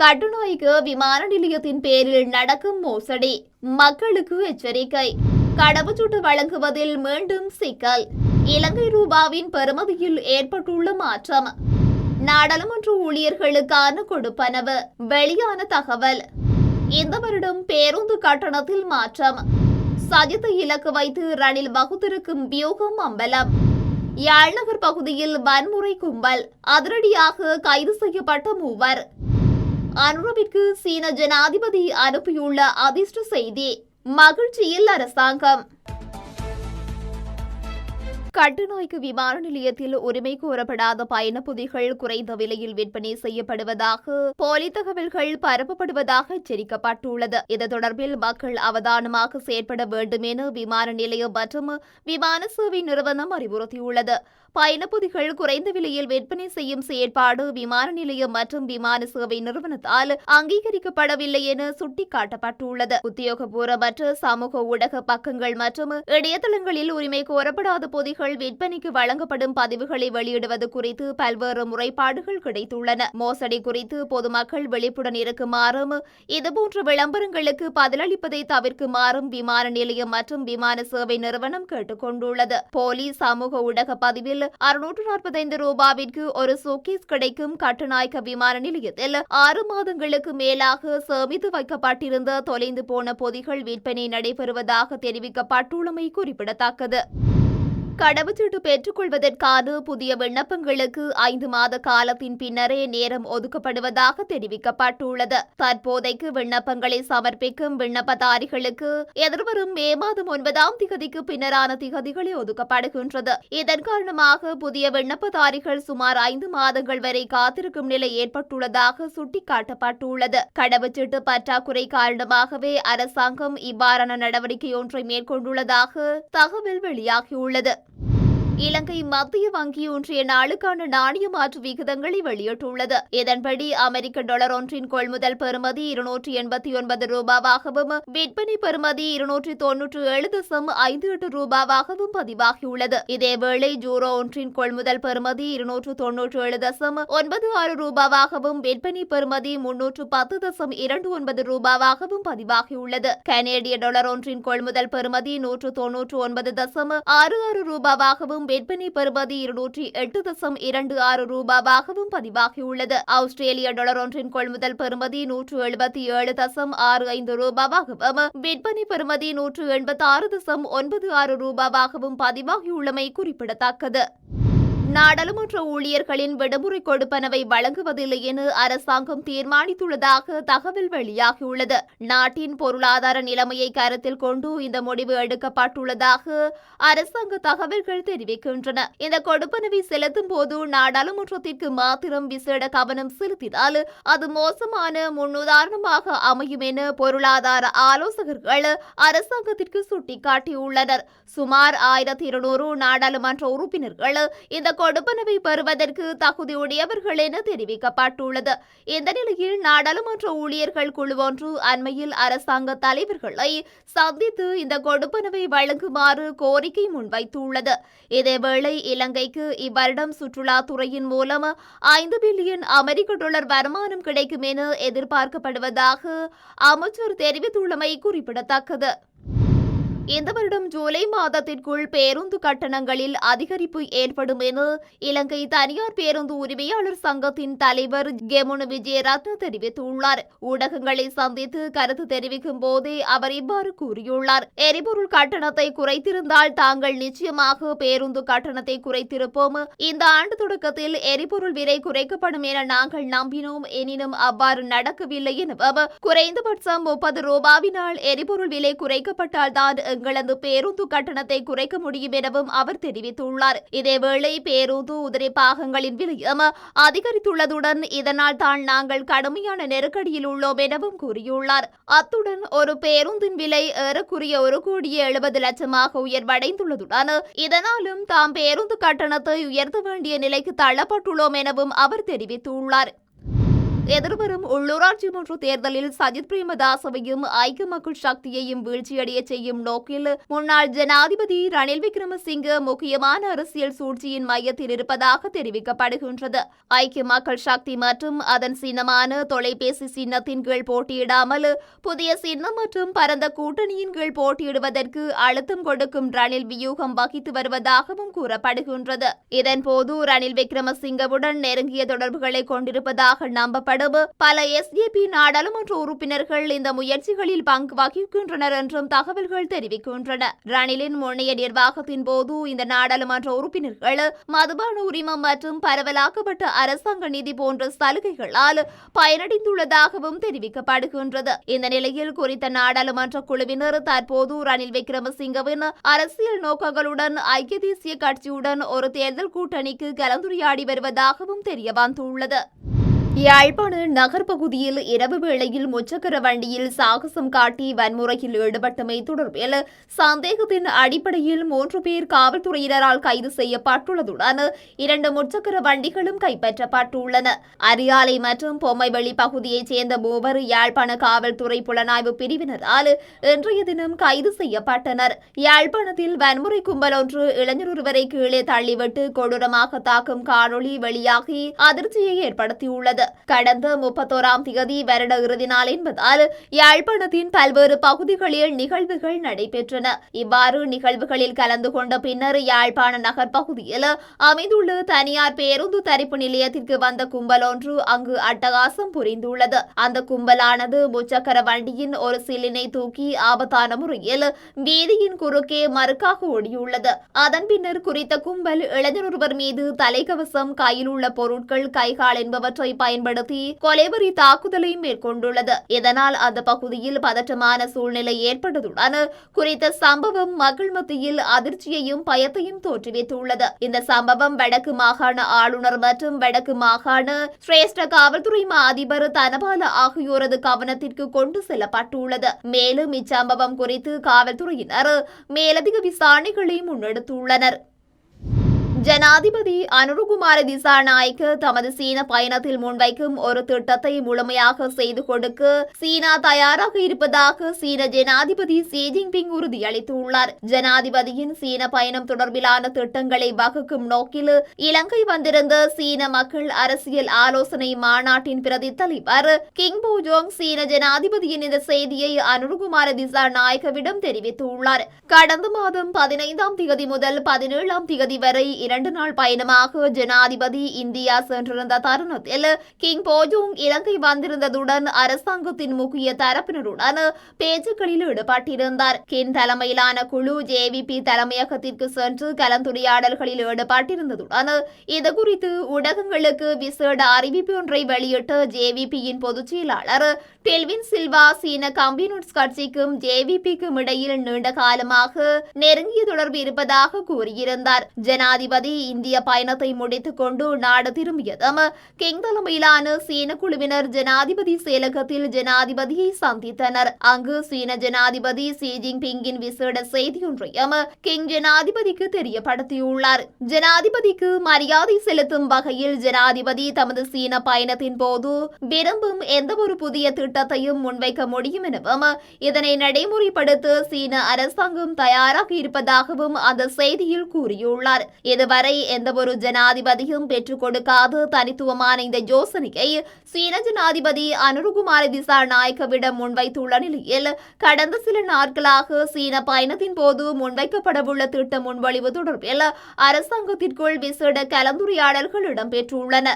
கட்டுநாயக்க விமான நிலையத்தின் பேரில் நடக்கும் மோசடி. மக்களுக்கு எச்சரிக்கை. கடவுச்சீட்டு வழங்குவதில் மீண்டும் சிக்கல். இலங்கை ரூபாவின் பெறுமதியில் ஏற்பட்டுள்ள மாற்றம். நாடாளுமன்ற ஊழியர்களுக்கான கொடுப்பனவு. வெளியான தகவல். இந்த வருடம் பேருந்து கட்டணத்தில் மாற்றம். சஜித்தை இலக்கு வைத்து ரணில் வகுத்திருக்கும் வியூகம் அம்பலம். யாழ்நகர் பகுதியில் வன்முறை கும்பல். அதிரடியாக கைது செய்யப்பட்ட மூவர். அனுரவிற்கு சீன ஜனாதிபதி அனுப்பியுள்ள அதிர்ஷ்ட செய்தி மகிழ்ச்சியில் அரசாங்கம். கட்டுநாய்க்கு விமான நிலையத்தில் உரிமை கோரப்படாத பயணப்பொதிகள் குறைந்த விலையில் விற்பனை செய்யப்படுவதாக போலி தகவல்கள் பரப்பப்படுவதாக எச்சரிக்கப்பட்டுள்ளது. இது தொடர்பில் மக்கள் அவதானமாக செயற்பட வேண்டும் என விமான நிலையம் மற்றும் விமான சேவை நிறுவனம் அறிவுறுத்தியுள்ளது. பயணப்பொதிகள் குறைந்த விலையில் விற்பனை செய்யும் செயற்பாடு விமான நிலையம் மற்றும் விமான சேவை நிறுவனத்தால் அங்கீகரிக்கப்படவில்லை என சுட்டிக்காட்டப்பட்டுள்ளது. உத்தியோகபூர்வமற்ற சமூக ஊடக பக்கங்கள் மற்றும் இணையதளங்களில் உரிமை கோரப்படாத பொதிகள் விற்பனைக்கு வழங்கப்படும் பதிவுகளை வெளியிடுவது குறித்து பல்வேறு முறைப்பாடுகள் கிடைத்துள்ளன. மோசடி குறித்து பொதுமக்கள் விழிப்புடன் இருக்குமாறும் இதுபோன்ற விளம்பரங்களுக்கு பதிலளிப்பதை தவிர்க்குமாறும் விமான நிலையம் மற்றும் விமான சேவை நிறுவனம் கேட்டுக்கொண்டுள்ளது. போலி சமூக ஊடக பதிவில் அறுநூற்று நாற்பத்தைந்து ரூபாவிற்கு ஒரு சூக்கீஸ் கிடைக்கும் கட்டுநாயக்க விமான நிலையத்தில் ஆறு மாதங்களுக்கு மேலாக சேமித்து வைக்கப்பட்டிருந்த தொலைந்து போன பொதிகள் விற்பனை நடைபெறுவதாக தெரிவிக்கப்பட்டுள்ளமை குறிப்பிடத்தக்கது. கடவுச்சீட்டு பெற்றுக்கொள்வதற்கான புதிய விண்ணப்பங்களுக்கு ஐந்து மாத காலத்தின் பின்னரே நேரம் ஒதுக்கப்படுவதாக தெரிவிக்கப்பட்டுள்ளது. தற்போதைக்கு விண்ணப்பங்களை சமர்ப்பிக்கும் விண்ணப்பதாரிகளுக்கு எதிர்வரும் மே மாதம் ஒன்பதாம் திகதிக்கு பின்னரான திகதிகளே ஒதுக்கப்படுகின்றது. இதன் காரணமாக புதிய விண்ணப்பதாரிகள் சுமார் ஐந்து மாதங்கள் வரை காத்திருக்கும் நிலை ஏற்பட்டுள்ளதாக சுட்டிக்காட்டப்பட்டுள்ளது. கடவுச்சீட்டு பற்றாக்குறை காரணமாகவே அரசாங்கம் இவ்வாறான நடவடிக்கை ஒன்றை மேற்கொண்டுள்ளதாக தகவல் வெளியாகியுள்ளது. இலங்கை மத்திய வங்கி ஒன்றிய நாளுக்கான நாணய மாற்று விகிதங்களை வெளியிட்டுள்ளது. இதன்படி அமெரிக்க டாலர் ஒன்றின் கொள்முதல் பெறுமதி இருநூற்றி எண்பத்தி ஒன்பது ரூபாவாகவும் விற்பனை பெறுமதி இருநூற்றி தொன்னூற்று ஏழு தசம் ஐந்து எட்டு ரூபாவாகவும் பதிவாகியுள்ளது. இதேவேளை ஜூரோ ஒன்றின் கொள்முதல் பெறுமதி இருநூற்று தொன்னூற்று ஏழு தசம் ஒன்பது ஆறு ரூபாவாகவும் விற்பனை பெறுமதி முன்னூற்று பத்து தசம் இரண்டு ஒன்பது ரூபாவாகவும் பதிவாகியுள்ளது. கனேடிய டாலர் ஒன்றின் கொள்முதல் பெறுமதி நூற்று தொன்னூற்று ஒன்பது தசம் ஆறு ஆறு ரூபாவாகவும் விற்பனை பெறுவது இருநூற்றி எட்டு தசம் இரண்டு ஆறு ரூபாவாகவும் பதிவாகியுள்ளது. ஆஸ்திரேலிய டாலர் ஒன்றின் கொள்முதல் பெறுமதி நூற்று எழுபத்தி ஏழு தசம் ஆறு ஐந்து ரூபாவாகவும் விற்பனை பெறுமதி நூற்று எண்பத்தி ஆறு தசம் ஒன்பது ஆறு ரூபாவாகவும் பதிவாகியுள்ளமை குறிப்பிடத்தக்கது. நாடாளுமன்ற ஊழியர்களின் விடுமுறை கொடுப்பனவை வழங்குவதில்லை என அரசாங்கம் தீர்மானித்துள்ளதாக தகவல் வெளியாகியுள்ளது. நாட்டின் பொருளாதார நிலைமையை கருத்தில் கொண்டு இந்த முடிவு எடுக்கப்பட்டுள்ளதாக அரசாங்க தகவல்கள் தெரிவிக்கின்றன. இந்த கொடுப்பனவை செலுத்தும் போது நாடாளுமன்றத்திற்கு மாத்திரம் விசேட கவனம் செலுத்தினால் அது மோசமான முன்னுதாரணமாக அமையும் என பொருளாதார ஆலோசகர்கள் அரசாங்கத்திற்கு சுட்டிக்காட்டியுள்ளனர். சுமார் ஆயிரத்தி இருநூறு நாடாளுமன்ற உறுப்பினர்கள் இந்த கொடுப்பனவை பெறுவதற்கு தகுதியுடையவர்கள் என தெரிவிக்கப்பட்டுள்ளது. இந்த நிலையில் நாடாளுமன்ற ஊழியர்கள் குழு ஒன்று அண்மையில் அரசாங்க தலைவர்களை சந்தித்து இந்த கொடுப்பனவை வழங்குமாறு கோரிக்கை முன்வைத்துள்ளது. இதேவேளை இலங்கைக்கு இவ்வருடம் சுற்றுலாத்துறையின் மூலம் ஐந்து பில்லியன் அமெரிக்க டாலர் வருமானம் கிடைக்கும் என எதிர்பார்க்கப்படுவதாக அமைச்சர் தெரிவித்துள்ளமை குறிப்பிடத்தக்கது. இந்த வருடம் ஜூலை மாதத்திற்குள் பேருந்து கட்டணங்களில் அதிகரிப்பு ஏற்படும் என இலங்கை தனியார் பேருந்து உரிமையாளர் சங்கத்தின் தலைவர் கெமுனு விஜயரத்ன தெரிவித்துள்ளார். ஊடகங்களை சந்தித்து கருத்து தெரிவிக்கும் போதே அவர் இவ்வாறு கூறியுள்ளார். எரிபொருள் கட்டணத்தை குறைத்திருந்தால் தாங்கள் நிச்சயமாக பேருந்து கட்டணத்தை குறைத்திருப்போம். இந்த ஆண்டு தொடக்கத்தில் எரிபொருள் விலை குறைக்கப்படும் என நாங்கள் நம்பினோம். எனினும் அவ்வாறு நடக்கவில்லை எனவும் குறைந்தபட்சம் முப்பது ரூபாவினால் எரிபொருள் விலை குறைக்கப்பட்டால் தான் எங்களது பேருந்து கட்டணத்தை குறைக்க முடியும் எனவும் அவர் தெரிவித்துள்ளார். இதேவேளை பேருந்து உதிரி பாகங்களின் விலையும் அதிகரித்துள்ளதுடன் இதனால் தான் நாங்கள் கடுமையான நெருக்கடியில் உள்ளோம் எனவும் கூறியுள்ளார். அத்துடன் ஒரு பேருந்தின் விலை ஏறக்குறைய ஒரு கோடியே எழுபது லட்சமாக உயர்வடைந்துள்ளதுடன் இதனாலும் தாம் பேருந்து கட்டணத்தை உயர்த்த வேண்டிய நிலைக்கு தள்ளப்பட்டுள்ளோம் எனவும் அவர் தெரிவித்துள்ளார். எதிர்வரும் உள்ளூராட்சி மன்ற தேர்தலில் சஜித் பிரேமதாசவையும் ஐக்கிய மக்கள் சக்தியையும் வீழ்ச்சியடைய செய்யும் நோக்கில் முன்னாள் ஜனாதிபதி ரணில் விக்ரமசிங்க முக்கியமான அரசியல் சூழ்ச்சியின் மையத்தில் இருப்பதாக தெரிவிக்கப்படுகின்றது. ஐக்கிய மக்கள் சக்தி மற்றும் அதன் சின்னமான தொலைபேசி சின்னத்தின் கீழ் போட்டியிடாமல் புதிய சின்னம் மற்றும் பரந்த கூட்டணியின் கீழ் போட்டியிடுவதற்கு அழுத்தம் கொடுக்கும் ரணில் வியூகம் வகித்து வருவதாகவும் கூறப்படுகின்றது. இதன்போது ரணில் விக்ரமசிங்கவுடன் நெருங்கிய தொடர்புகளை கொண்டிருப்பதாக நம்பப்படும் பல எஸ்டிபி நாடாளுமன்ற உறுப்பினர்கள் இந்த முயற்சிகளில் பங்கு வகிக்கின்றனர் என்றும் தகவல்கள் தெரிவிக்கின்றன. ரணிலின் முன்னைய நிர்வாகத்தின் போது இந்த நாடாளுமன்ற உறுப்பினர்கள் மதுபான உரிமம் மற்றும் பரவலாக்கப்பட்ட அரசாங்க நிதி போன்ற சலுகைகளால் பயனடைந்துள்ளதாகவும் தெரிவிக்கப்படுகின்றது. இந்த நிலையில் குறித்த நாடாளுமன்ற குழுவினர் தற்போது ரணில் விக்ரமசிங்கவின் அரசியல் நோக்கங்களுடன் ஐக்கிய தேசிய கட்சியுடன் ஒரு தேர்தல் கூட்டணிக்கு கலந்துரையாடி வருவதாகவும் தெரிய வந்துள்ளது யாழ்ப்பாண நகர்பகுதியில் இரவு வேளையில் முச்சக்கர வண்டியில் சாகசம் காட்டி வன்முறையில் ஈடுபட்டமை தொடர்பில் சந்தேகத்தின் அடிப்படையில் மூன்று பேர் காவல்துறையினரால் கைது செய்யப்பட்டுள்ளதுடன் இரண்டு முச்சக்கர வண்டிகளும் கைப்பற்றப்பட்டுள்ளன. அரியாலை மற்றும் பொம்மைவெளி பகுதியைச் சேர்ந்த மூவர் யாழ்ப்பாண காவல்துறை புலனாய்வு பிரிவினரால் இன்றைய தினம் கைது செய்யப்பட்டனர். யாழ்ப்பாணத்தில் வன்முறை கும்பல் ஒன்று இளைஞர் ஒருவரை கீழே தள்ளிவிட்டு கொடூரமாக தாக்கும் காணொளி வெளியாகி அதிர்ச்சியை ஏற்படுத்தியுள்ளது. கடந்த முப்பத்தோராம் தேதி வருட இறுதி நாள் என்பதால் யாழ்ப்பாணத்தின் பல்வேறு பகுதிகளில் நிகழ்வுகள் நடைபெற்றன. இவ்வாறு நிகழ்வுகளில் கலந்து கொண்ட பின்னர் யாழ்ப்பாண நகர் பகுதியில் அமைந்துள்ள தனியார் பேருந்து தரிப்பு நிலையத்திற்கு வந்த கும்பல் ஒன்று அங்கு அட்டகாசம் புரிந்துள்ளது. அந்த கும்பலானது முச்சக்கர வண்டியின் ஒரு சிலினை தூக்கி ஆபத்தான முறையில் வீதியின் குறுக்கே மறுக்காக ஓடியுள்ளது அதன் பின்னர் குறித்த கும்பல் இளைஞர் ஒருவர் மீது தலைக்கவசம் கையில் உள்ள பொருட்கள் கைகால் என்பவற்றை பயன்படுத்தி கொலைவரி தாக்குதலை மேற்கொண்டுள்ளது. இதனால் அந்த பகுதியில் பதற்றமான சூழ்நிலை ஏற்பட்டதுடன் குறித்த சம்பவம் மக்கள் மத்தியில் அதிர்ச்சியையும் பயத்தையும் தோற்றுவித்துள்ளது. இந்த சம்பவம் வடக்கு மாகாண ஆளுநர் மற்றும் வடக்கு மாகாண சிரேஷ்ட காவல்துறை அதிபர் தனபால ஆகியோரது கவனத்திற்கு கொண்டு செல்லப்பட்டுள்ளது. மேலும் இச்சம்பவம் குறித்து காவல்துறையினர் மேலதிக விசாரணைகளை முன்னெடுத்துள்ளனர். ஜனாதிபதி அனுருகுமார திசாநாயக்க தமது சீன பயணத்தில் முன்வைக்கும் ஒரு திட்டத்தை முழுமையாக செய்து கொடுக்க சீனா தயாராக இருப்பதாக சீன ஜனாதிபதி ஷி ஜின்பிங் உறுதியளித்துள்ளார். ஜனாதிபதியின் சீன பயணம் தொடர்பிலான திட்டங்களை வகுக்கும் நோக்கில் இலங்கை வந்திருந்த சீன மக்கள் அரசியல் ஆலோசனை மாநாட்டின் பிரதி தலைவர் கிங் பூஜோங் சீன ஜனாதிபதியின் இந்த செய்தியை அனுருகுமார திசாநாயக்கவிடம் தெரிவித்துள்ளார். கடந்த மாதம் பதினைந்தாம் தேதி முதல் பதினேழாம் தேதி வரை இரண்டு நாள் பயணமாக ஜனாதிபதி இந்தியா சென்றிருந்த தருணத்தில் கிங் போஜூங் இலங்கை வந்திருந்ததுடன் அரசாங்கத்தின் முக்கிய தரப்பினருடன் பேச்சுக்களில் ஈடுபட்டிருந்தார். கின் தலைமையிலான குழு ஜேவிபி தலைமையகத்திற்கு சென்று கலந்துரையாடல்களில் ஈடுபட்டிருந்ததுடன் இதுகுறித்து ஊடகங்களுக்கு விசேட அறிவிப்பு ஒன்றை வெளியிட்டு ஜேவிபியின் பொதுச் செயலாளர் டெல்வின் சில்வா சீன கம்யூனிஸ்ட் கட்சிக்கும் ஜேவிபிக்கும் இடையில் நீண்ட காலமாக நெருங்கிய தொடர்பு இருப்பதாக கூறியிருந்தார். ஜனாதிபதி ஜனாதிபதி இந்திய பயணத்தை முடித்துக் கொண்டு நாடு திரும்பியதும் கிங் தலைமையிலான சீன குழுவினர் ஜனாதிபதி செயலகத்தில் ஜனாதிபதியை சந்தித்தனர். அங்கு சீன ஜனாதிபதி ஷி ஜின்பிங்கின் விசேட செய்தியொன்றையும் கிங் ஜனாதிபதிக்கு தெரியப்படுத்தியுள்ளார். ஜனாதிபதிக்கு மரியாதை செலுத்தும் வகையில் ஜனாதிபதி தமது சீன பயணத்தின் போது விரும்பும் எந்தவொரு புதிய திட்டத்தையும் முன்வைக்க முடியும் எனவும் இதனை நடைமுறைப்படுத்த சீன அரசாங்கம் தயாராக இருப்பதாகவும் அந்த செய்தியில் கூறியுள்ளார். இது இதுவரை எந்தவொரு ஜனாதிபதியும் பெற்றுக் கொடுக்காத. தனித்துவமான இந்த யோசனையை சீன ஜனாதிபதி அனுருகுமார திசா நாயக்கவிடம் முன்வைத்துள்ள நிலையில் கடந்த சில நாட்களாக சீன பயணத்தின் போது முன்வைக்கப்படவுள்ள திட்ட முன்வழிவு தொடர்பில் அரசாங்கத்திற்குள் விசேட கலந்துரையாடல்கள் இடம்பெற்றுள்ளன.